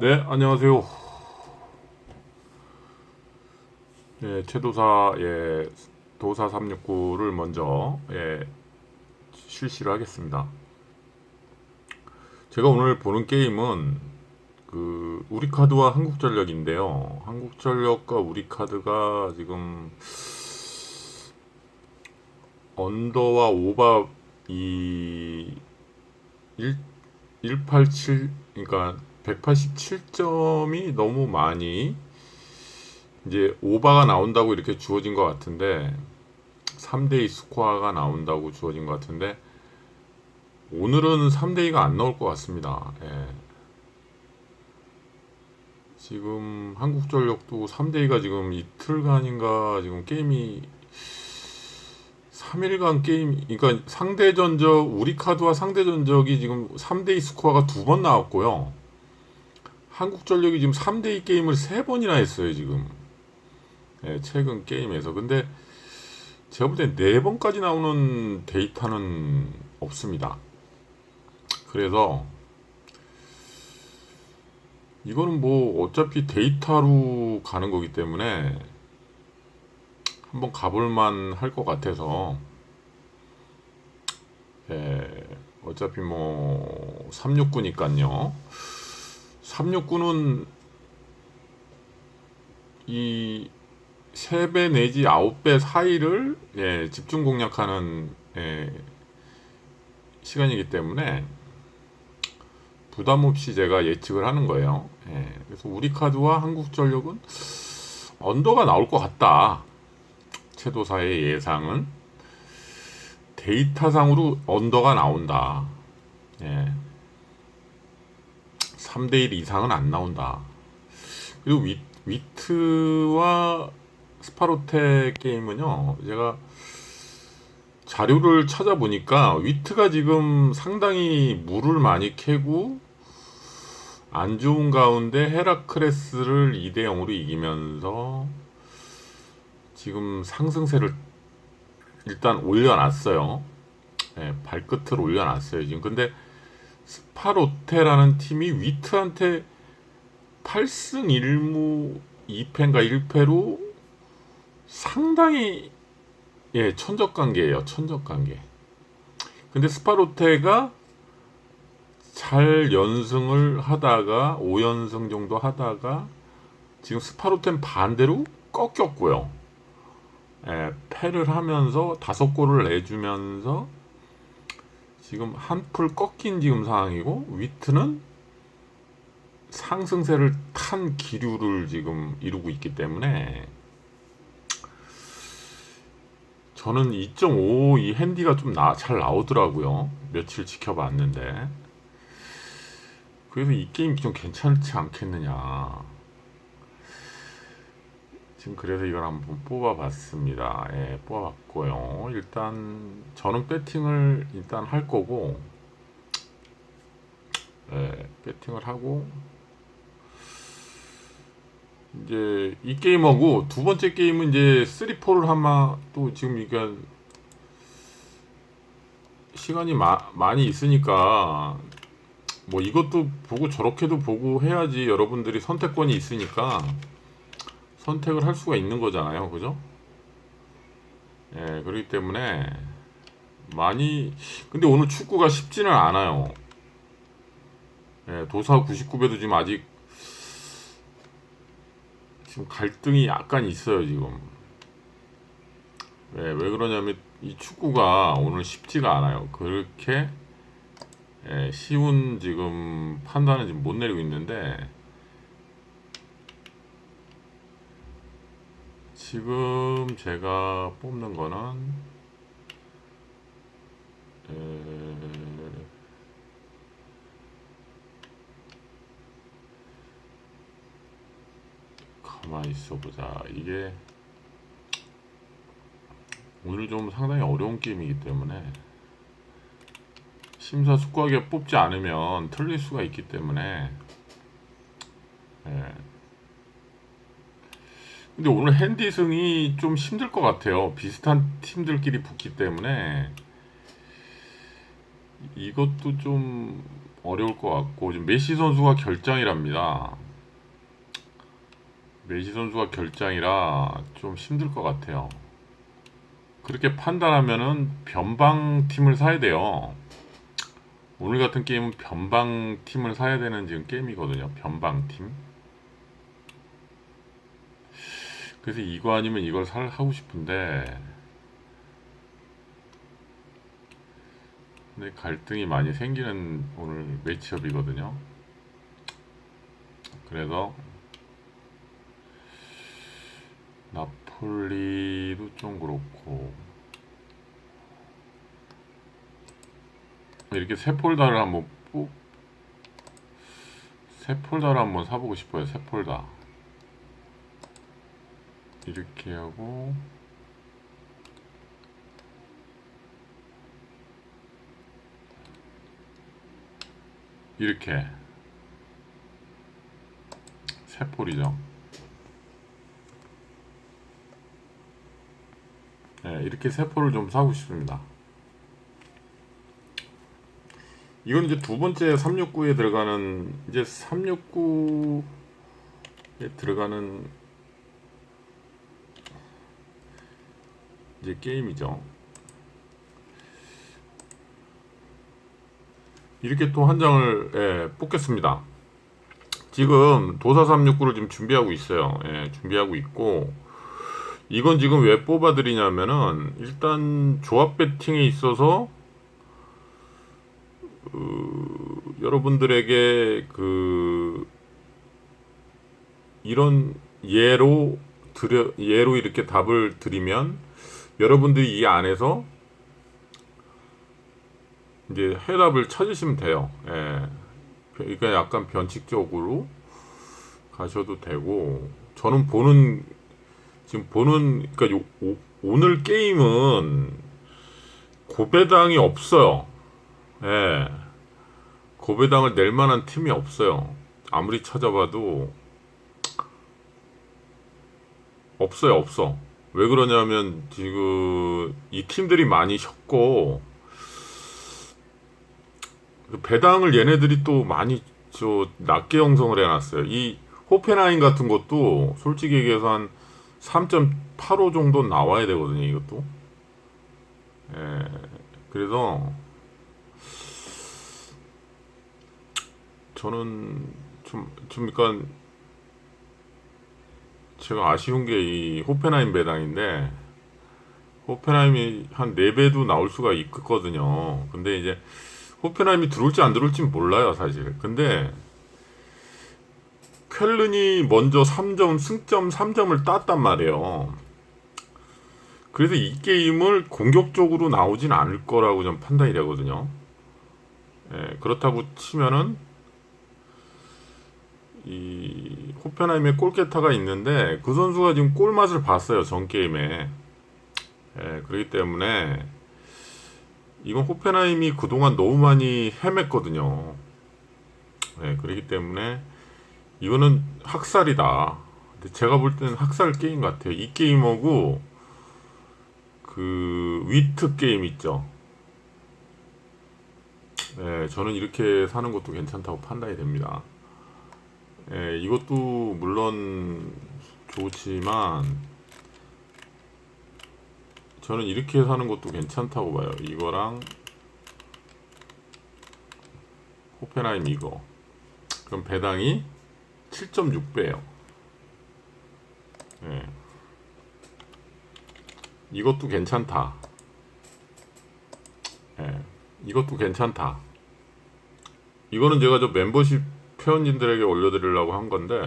네, 안녕하세요. 예, 최도사 예, 도사 369를 먼저 예, 실시를 하겠습니다. 제가 오늘 보는 게임은 그 우리카드와 한국전력인데요. 한국전력과 우리카드가 지금 언더와 오바 이 1, 187 그러니까 187점이 너무 많이 이제 오바가 나온다고 이렇게 주어진 것 같은데 3대2 스코어가 나온다고 주어진 것 같은데 오늘은 3대2가 안 나올 것 같습니다. 예. 지금 한국전력도 3대2가 지금 이틀간인가 지금 게임이 3일간 게임, 그러니까 상대 전적, 우리 카드와 상대 전적이 지금 3대2 스코어가 두 번 나왔고요. 한국전력이 지금 3대2 게임을 세 번이나 했어요, 지금. 예, 최근 게임에서. 근데 제가 볼때네 번까지 나오는 데이터는 없습니다. 그래서 이거는 뭐 어차피 데이터로 가는 거기 때문에 한번 가볼만 할 것 같아서 예, 어차피 뭐 369니까요. 369는 이 3배 내지 9배 사이를 예, 집중 공략하는 예, 시간이기 때문에 부담 없이 제가 예측을 하는 거예요. 예, 그래서 우리 카드와 한국전력은 언더가 나올 것 같다. 최도사의 예상은 데이터상으로 언더가 나온다. 예. 3대1 이상은 안 나온다. 그리고 위, 위트와 스파로테 게임은요, 제가 자료를 찾아보니까 위트가 지금 상당히 물을 많이 캐고 안 좋은 가운데 헤라크레스를 2대 0으로 이기면서 지금 상승세를 일단 올려놨어요. 예, 발끝을 올려놨어요. 지금 근데 스파로테라는 팀이 위트한테 8승 1무 2패인가 1패로 상당히 예, 천적 관계예요. 천적 관계. 근데 스파로테가 잘 연승을 하다가 5연승 정도 하다가 지금 스파로테는 반대로 꺾였고요. 예, 패를 하면서 다섯 골을 내주면서 지금 한풀 꺾인 지금 상황이고 위트는 상승세를 탄 기류를 지금 이루고 있기 때문에 저는 2.5 이 핸디가 좀잘 나오더라고요. 며칠 지켜봤는데 그래서 이 게임 좀 괜찮지 않겠느냐. 지금 그래서 이걸 한번 뽑아봤습니다. 예, 뽑아봤고요. 일단 저는 배팅을 일단 할 거고, 예, 배팅을 하고 이제 이 게임하고 두 번째 게임은 이제 3-4를 아마 또 지금 이게 시간이 마, 많이 있으니까 뭐 이것도 보고 저렇게도 보고 해야지 여러분들이 선택권이 있으니까 선택을 할 수가 있는 거잖아요. 그죠? 예, 그렇기 때문에 많이 근데 오늘 축구가 쉽지는 않아요. 예, 도사 99배도 지금 아직 지금 갈등이 약간 있어요, 지금. 예, 왜 그러냐면 이 축구가 오늘 쉽지가 않아요. 그렇게 예, 쉬운 지금 판단을 지금 못 내리고 있는데 지금 제가 뽑는 거는 에... 가만히 있어 보자. 이게 오늘 좀 상당히 어려운 게임이기 때문에 심사숙고하게 뽑지 않으면 틀릴 수가 있기 때문에 예. 근데 오늘 핸디 승이 좀 힘들 것 같아요. 비슷한 팀들끼리 붙기 때문에 이것도 좀 어려울 것 같고 지금 메시 선수가 결장이랍니다. 메시 선수가 결장이라 좀 힘들 것 같아요. 그렇게 판단하면은 변방 팀을 사야 돼요. 오늘 같은 게임은 변방 팀을 사야 되는 지금 게임이거든요. 변방 팀. 그래서 이거 아니면 이걸 살 하고 싶은데 근데 갈등이 많이 생기는 오늘 매치업이거든요. 그래서 나폴리도 좀 그렇고 이렇게 세 폴더를 한번 뽑, 세 폴더를 한번 사보고 싶어요. 세 폴더. 이렇게 하고 이렇게 세 폴이죠. 네, 이렇게 세 폴을 좀 사고 싶습니다. 이건 이제 두 번째 369에 들어가는 이제 369에 들어가는 이제 게임이죠. 이렇게 또 한 장을 예, 뽑겠습니다. 지금 도사 369를 지금 준비하고 있어요. 예, 준비하고 있고 이건 지금 왜 뽑아드리냐면은 일단 조합 배팅에 있어서 그, 여러분들에게 그 이런 예로 드려 예로 이렇게 답을 드리면 여러분들이 이 안에서 이제 해답을 찾으시면 돼요. 예. 그러니까 약간 변칙적으로 가셔도 되고 저는 보는 지금 보는 그러니까 요, 오, 오늘 게임은 고배당이 없어요. 예. 고배당을 낼 만한 팀이 없어요. 아무리 찾아봐도 없어요, 없어. 왜 그러냐면 지금 이 팀들이 많이 쉬었고 그 배당을 얘네들이 또 많이 저 낮게 형성을 해놨어요. 이 호펜하임 같은 것도 솔직히 얘기해서 한 3.85 정도 나와야 되거든요. 이것도. 예, 그래서 저는 좀, 좀 그러니까 제가 아쉬운 게 이 호펜하임 배당인데 호펜하임이 한 4배도 나올 수가 있거든요. 근데 이제 호펜하임이 들어올지 안 들어올지 몰라요, 사실. 근데 쾰른이 먼저 3점, 승점 3점을 땄단 말이에요. 그래서 이 게임을 공격적으로 나오진 않을 거라고 좀 판단이 되거든요. 예, 그렇다고 치면은 이 호펜하임에 골게타가 있는데 그 선수가 지금 골 맛을 봤어요 전 게임에. 예, 그렇기 때문에 이건 호펜하임이 그동안 너무 많이 헤맸거든요. 네, 그렇기 때문에 이거는 학살이다. 근데 제가 볼 때는 학살 게임 같아요. 이 게임하고 그 위트 게임 있죠. 네, 저는 이렇게 사는 것도 괜찮다고 판단이 됩니다. 네, 이것도 물론 좋지만 저는 이렇게 사는 것도 괜찮다고 봐요. 이거랑 호펜하임 이거. 그럼 배당이 7.6배예요. 예. 이것도 괜찮다. 예. 이것도 괜찮다. 이거는 제가 저 멤버십 회원님들에게 올려드리려고 한 건데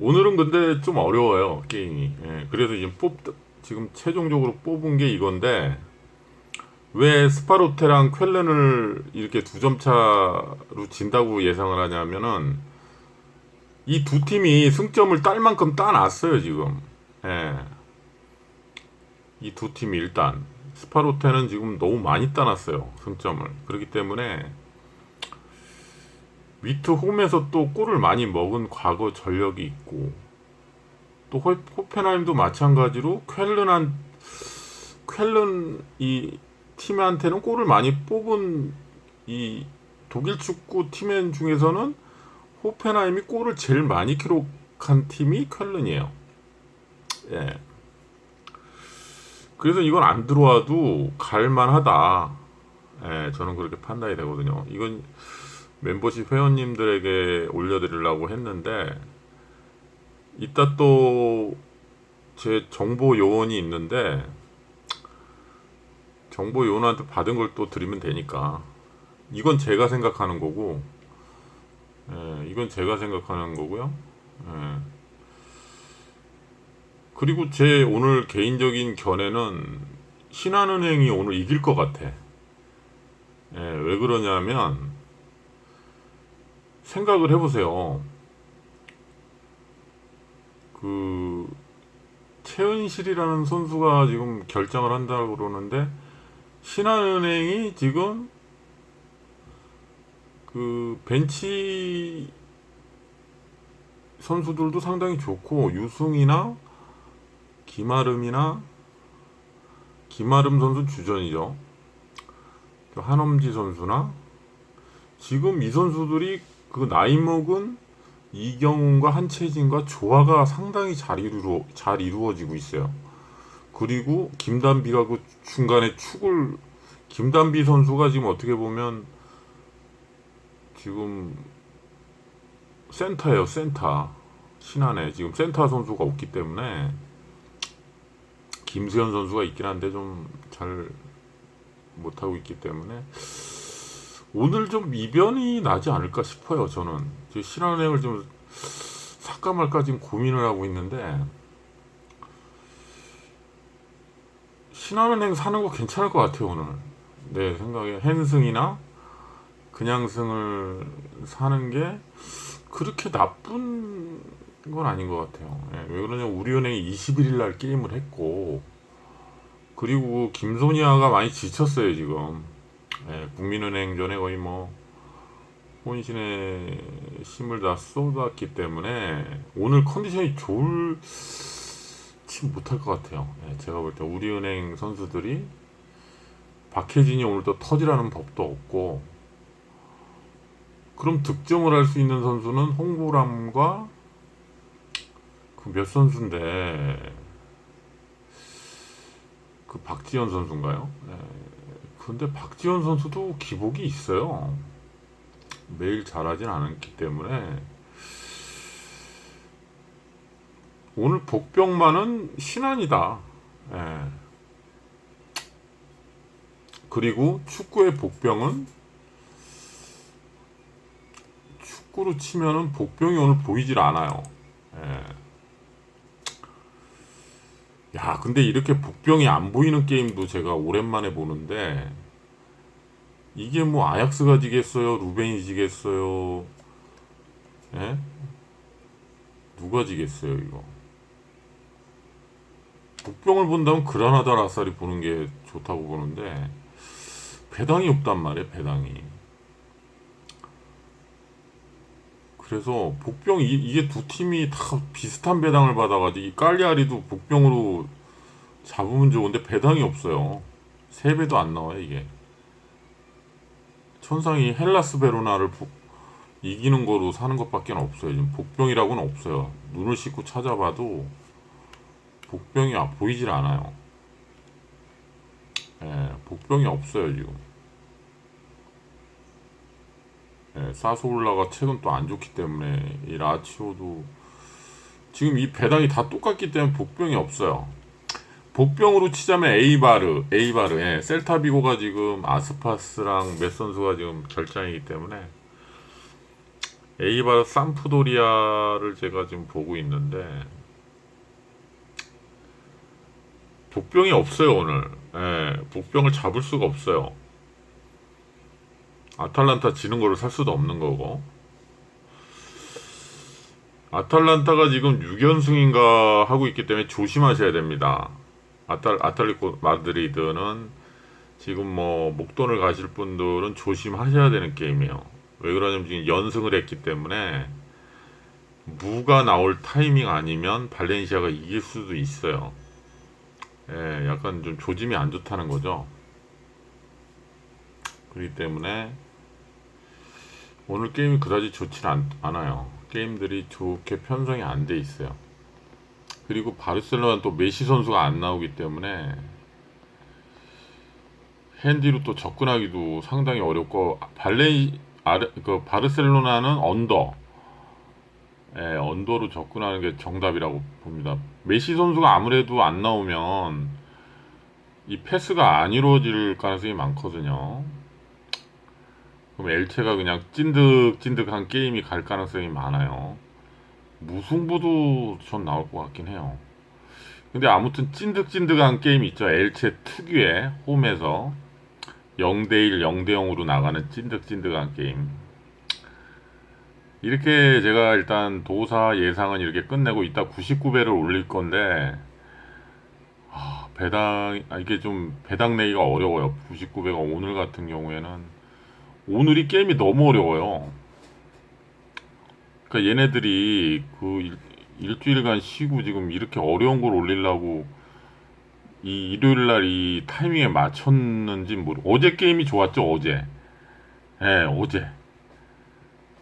오늘은 근데 좀 어려워요 게임이. 예, 그래서 지금 뽑 지금 최종적으로 뽑은 게 이건데 왜 스파로테랑 쾰렌을 이렇게 두 점 차로 진다고 예상을 하냐면은 이 두 팀이 승점을 딸 만큼 따놨어요 지금. 예. 이 두 팀이 일단 스파로테는 지금 너무 많이 따놨어요 승점을. 그렇기 때문에 위트 홈에서 또 골을 많이 먹은 과거 전력이 있고 또 호, 호펜하임도 마찬가지로 쾰른한 쾰른 이 팀한테는 골을 많이 뽑은 이 독일 축구 팀엔 중에서는 호펜하임이 골을 제일 많이 기록한 팀이 쾰른이에요. 예. 그래서 이건 안 들어와도 갈만하다. 예, 저는 그렇게 판단이 되거든요. 이건 멤버십 회원님들에게 올려드리려고 했는데 이따 또 제 정보 요원이 있는데 정보 요원한테 받은 걸 또 드리면 되니까 이건 제가 생각하는 거고 예, 이건 제가 생각하는 거고요. 예. 그리고 제 오늘 개인적인 견해는 신한은행이 오늘 이길 것 같아. 예, 왜 그러냐면 생각을 해보세요. 그 최은실이라는 선수가 지금 결정을 한다고 그러는데 신한은행이 지금 그 벤치 선수들도 상당히 좋고 유승이나 김아름이나 김아름 선수 주전이죠. 그 한엄지 선수나 지금 이 선수들이 그 나이 먹은 이경훈과 한채진과 조화가 상당히 잘 이루어 잘 이루어지고 있어요. 그리고 김단비가 그 중간에 축을 김단비 선수가 지금 어떻게 보면 지금 센터예요, 센터. 신한에 지금 센터 선수가 없기 때문에 김수현 선수가 있긴 한데 좀 잘 못하고 있기 때문에 오늘 좀 이변이 나지 않을까 싶어요. 저는 신한은행을 좀 살까 말까 지금 고민을 하고 있는데 신한은행 사는 거 괜찮을 것 같아요 오늘. 내 생각에 헨승이나 그냥 승을 사는 게 그렇게 나쁜 건 아닌 것 같아요. 예, 왜 그러냐 우리은행이 21일 날 게임을 했고 그리고 김소니아가 많이 지쳤어요 지금. 예, 국민은행 전에 거의 뭐 혼신의 힘을 다 쏟았기 때문에 오늘 컨디션이 좋을지 못할 것 같아요. 예, 제가 볼 때 우리은행 선수들이 박혜진이 오늘 또 터지라는 법도 없고 그럼 득점을 할 수 있는 선수는 홍보람과 그 몇 선수인데 그 박지현 선수인가요? 네. 근데 박지현 선수도 기복이 있어요. 매일 잘하진 않았기 때문에 오늘 복병만은 신안이다. 예. 그리고 축구의 복병은 축구로 치면은 복병이 오늘 보이질 않아요. 예. 야, 근데 이렇게 복병이 안 보이는 게임도 제가 오랜만에 보는데 이게 뭐 아약스가 지겠어요? 루벤이 지겠어요? 예? 누가 지겠어요, 이거? 복병을 본다면 그라나다 라살이 보는 게 좋다고 보는데 배당이 없단 말이에요, 배당이. 그래서 복병 이, 이게 두 팀이 다 비슷한 배당을 받아가지고 이 깔리아리도 복병으로 잡으면 좋은데 배당이 없어요. 세 배도 안 나와요 이게. 천상이 헬라스 베로나를 복- 이기는 거로 사는 것밖에 없어요. 지금 복병이라고는 없어요. 눈을 씻고 찾아봐도 복병이 아- 보이질 않아요. 예, 복병이 없어요 지금. 예, 사소올라가 최근 또 안 좋기 때문에 이 라치오도 지금 이 배당이 다 똑같기 때문에 복병이 없어요. 복병으로 치자면 에이바르, 에이바르, 예, 셀타비고가 지금 아스파스랑 몇 선수가 지금 결장이기 때문에 에이바르 삼프도리아를 제가 지금 보고 있는데 복병이 없어요 오늘. 예, 복병을 잡을 수가 없어요. 아탈란타 지는 거를 살 수도 없는 거고. 아탈란타가 지금 6연승인가 하고 있기 때문에 조심하셔야 됩니다. 아탈, 아탈리코 마드리드는 지금 뭐 목돈을 가실 분들은 조심하셔야 되는 게임이에요. 왜 그러냐면 지금 연승을 했기 때문에 무가 나올 타이밍 아니면 발렌시아가 이길 수도 있어요. 예, 약간 좀 조짐이 안 좋다는 거죠. 그렇기 때문에 오늘 게임이 그다지 좋진 않, 않아요. 게임들이 좋게 편성이 안 돼 있어요. 그리고 바르셀로나 또 메시 선수가 안 나오기 때문에 핸디로 또 접근하기도 상당히 어렵고 발레 아르, 그 바르셀로나는 언더 예, 언더로 접근하는 게 정답이라고 봅니다. 메시 선수가 아무래도 안 나오면 이 패스가 안 이루어질 가능성이 많거든요. 그럼 엘체가 그냥 찐득찐득한 게임이 갈 가능성이 많아요. 무승부도 전 나올 것 같긴 해요. 근데 아무튼 찐득찐득한 게임 있죠. 엘체 특유의 홈에서 0대1, 0대0으로 나가는 찐득찐득한 게임. 이렇게 제가 일단 도사 예상은 이렇게 끝내고 이따 99배를 올릴 건데 아, 배당 아, 이게 좀 배당 내기가 어려워요. 99배가 오늘 같은 경우에는 오늘이 게임이 너무 어려워요. 그러니까 얘네들이 그 일, 일주일간 쉬고 지금 이렇게 어려운 걸 올리려고 이 일요일 날 이 타이밍에 맞췄는지 모르. 어제 게임이 좋았죠, 어제. 예, 어제.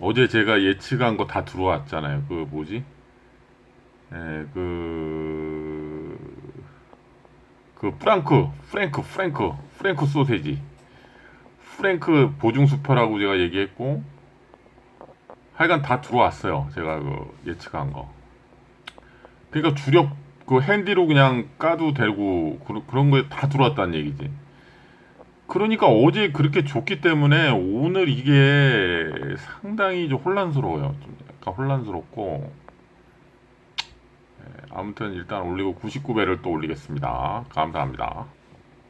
어제 제가 예측한 거 다 들어왔잖아요. 그 뭐지? 예, 그, 그 프랑크, 프랭크, 프랭크, 프랭크 소세지. 프랭크 보증 수표라고 제가 얘기했고, 하여간 다 들어왔어요. 제가 그 예측한 거. 그러니까 주력 그 핸디로 그냥 까도 되고 그런 그런 거에 다 들어왔다는 얘기지. 그러니까 어제 그렇게 좋기 때문에 오늘 이게 상당히 좀 혼란스러워요. 좀 약간 혼란스럽고 예, 아무튼 일단 올리고 99배를 또 올리겠습니다. 감사합니다.